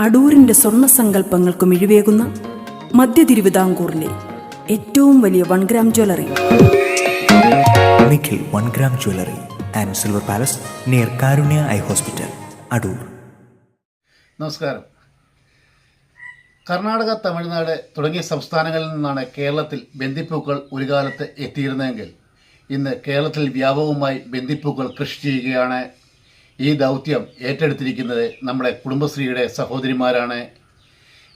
അടൂരിന്റെ സ്വർണ സങ്കല്പങ്ങൾക്ക് മിഴിവേകുന്ന മധ്യ തിരുവിതാംകൂറിലെ ഏറ്റവും വലിയ one gram jewellery Nikhil one gram jewellery and silver palace near Karunya eye hospital Adoor നമസ്കാരം. കർണാടക തമിഴ്നാട് തുടങ്ങിയ സംസ്ഥാനങ്ങളിൽ നിന്നാണ് കേരളത്തിൽ ബന്ദിപ്പൂക്കൾ ഒരു കാലത്ത് എത്തിയിരുന്നതെങ്കിൽ ഇന്ന് കേരളത്തിൽ വ്യാപകമായി ബന്ദിപ്പൂക്കൾ കൃഷി ചെയ്യുകയാണ് ഈ ദൗത്യം ഏറ്റെടുത്തിരിക്കുന്നത് നമ്മുടെ കുടുംബശ്രീയുടെ സഹോദരിമാരാണ്.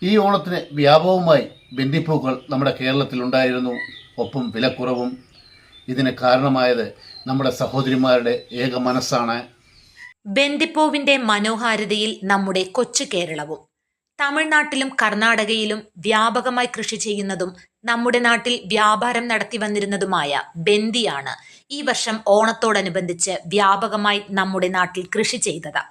ഈ ഓണത്തിന് വ്യാപകമായി ബന്ദിപ്പൂക്കൾ നമ്മുടെ കേരളത്തിലുണ്ടായിരുന്നു ഒപ്പം വിലക്കുറവും ഇതിന് കാരണമായത് നമ്മുടെ സഹോദരിമാരുടെ ഏക മനസ്സാണ്. ബന്ദിപ്പൂവിന്റെ മനോഹാരിതയിൽ നമ്മുടെ കൊച്ചു കേരളവും. തമിഴ്നാട്ടിലും കർണാടകയിലും വ്യാപകമായി കൃഷി ചെയ്യുന്നതും നമ്മുടെ നാട്ടിൽ വ്യാപാരം നടത്തി വന്നിരുന്നതുമായ ബന്ദിയാണ് ഈ വർഷം ഓണത്തോടനുബന്ധിച്ച് വ്യാപകമായി നമ്മുടെ നാട്ടിൽ കൃഷി ചെയ്തത്.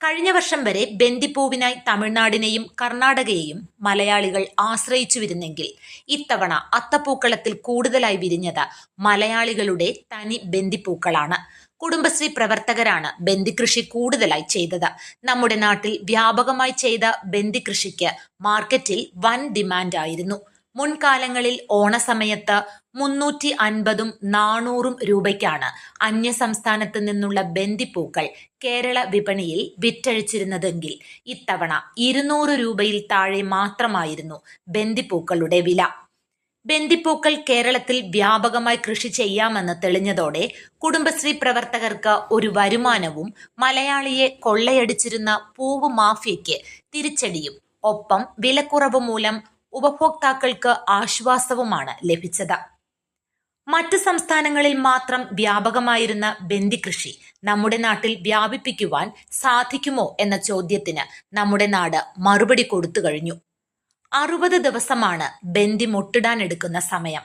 കഴിഞ്ഞ വർഷം വരെ ബന്ദിപ്പൂവിനായി തമിഴ്നാടിനെയും കർണാടകയെയും മലയാളികൾ ആശ്രയിച്ചു വരുന്നെങ്കിൽ ഇത്തവണ അത്തപ്പൂക്കളത്തിൽ കൂടുതലായി വിരിഞ്ഞത് മലയാളികളുടെ തനി ബന്ദിപ്പൂക്കളാണ് കുടുംബശ്രീ പ്രവർത്തകരാണ് ബന്ദികൃഷി കൂടുതലായി ചെയ്തത്. നമ്മുടെ നാട്ടിൽ വ്യാപകമായി ചെയ്ത ബന്ദികൃഷിക്ക് മാർക്കറ്റിൽ വൻ ഡിമാൻഡായിരുന്നു മുൻകാലങ്ങളിൽ ഓണസമയത്ത് മുന്നൂറ്റി അൻപതും നാനൂറും രൂപയ്ക്കാണ് അന്യ അന്യസംസ്ഥാനത്ത് നിന്നുള്ള ബന്ദിപ്പൂക്കൾ കേരള വിപണിയിൽ വിറ്റഴിച്ചിരുന്നതെങ്കിൽ ഇത്തവണ ഇരുന്നൂറ് രൂപയിൽ താഴെ മാത്രമായിരുന്നു ബന്ദിപ്പൂക്കളുടെ വില. ബന്ദിപ്പൂക്കൾ കേരളത്തിൽ വ്യാപകമായി കൃഷി ചെയ്യാമെന്ന് തെളിഞ്ഞതോടെ കുടുംബശ്രീ പ്രവർത്തകർക്ക് ഒരു വരുമാനവും മലയാളിയെ കൊള്ളയടിച്ചിരുന്ന പൂവ് മാഫിയയ്ക്ക് തിരിച്ചടിയും. ഒപ്പം വിലക്കുറവ് മൂലം ഉപഭോക്താക്കൾക്ക് ആശ്വാസവുമാണ് ലഭിച്ചത്. മറ്റ് സംസ്ഥാനങ്ങളിൽ മാത്രം വ്യാപകമായിരുന്ന ബന്ദികൃഷി നമ്മുടെ നാട്ടിൽ വ്യാപിപ്പിക്കുവാൻ സാധിക്കുമോ എന്ന ചോദ്യത്തിന് നമ്മുടെ നാട് മറുപടി കൊടുത്തു കഴിഞ്ഞു. അറുപത് ദിവസമാണ് ബന്ദി മുട്ടിടാൻ എടുക്കുന്ന സമയം.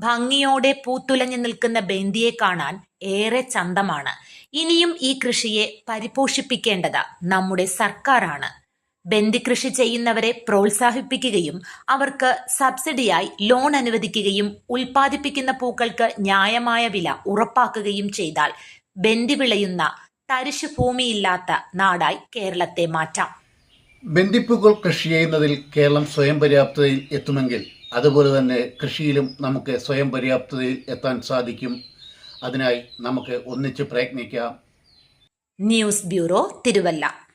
ഭംഗിയോടെ പൂത്തുലഞ്ഞു നിൽക്കുന്ന ബന്ദിയെ കാണാൻ ഏറെ ചന്തമാണ്. ഇനിയും ഈ കൃഷിയെ പരിപോഷിപ്പിക്കേണ്ടത് നമ്മുടെ സർക്കാരാണ്. ബന്ദി കൃഷി ചെയ്യുന്നവരെ പ്രോത്സാഹിപ്പിക്കുകയും അവർക്ക് സബ്സിഡിയായി ലോൺ അനുവദിക്കുകയും ഉൽപ്പാദിപ്പിക്കുന്ന പൂക്കൾക്ക് ന്യായമായ വില ഉറപ്പാക്കുകയും ചെയ്താൽ ബന്ദി വിളയുന്ന തരിശു ഭൂമിയില്ലാത്ത നാടായി കേരളത്തെ മാറ്റാം. ബന്ദിപ്പൂക്കൾ കൃഷി ചെയ്യുന്നതിൽ കേരളം സ്വയം പര്യാപ്തതയിൽ എത്തുമെങ്കിൽ അതുപോലെ തന്നെ കൃഷിയിലും നമുക്ക് സ്വയം പര്യാപ്തതയിൽ എത്താൻ സാധിക്കും. അതിനായി നമുക്ക് ഒന്നിച്ച് പ്രയത്നിക്കാം. News bureau Thiruvalla.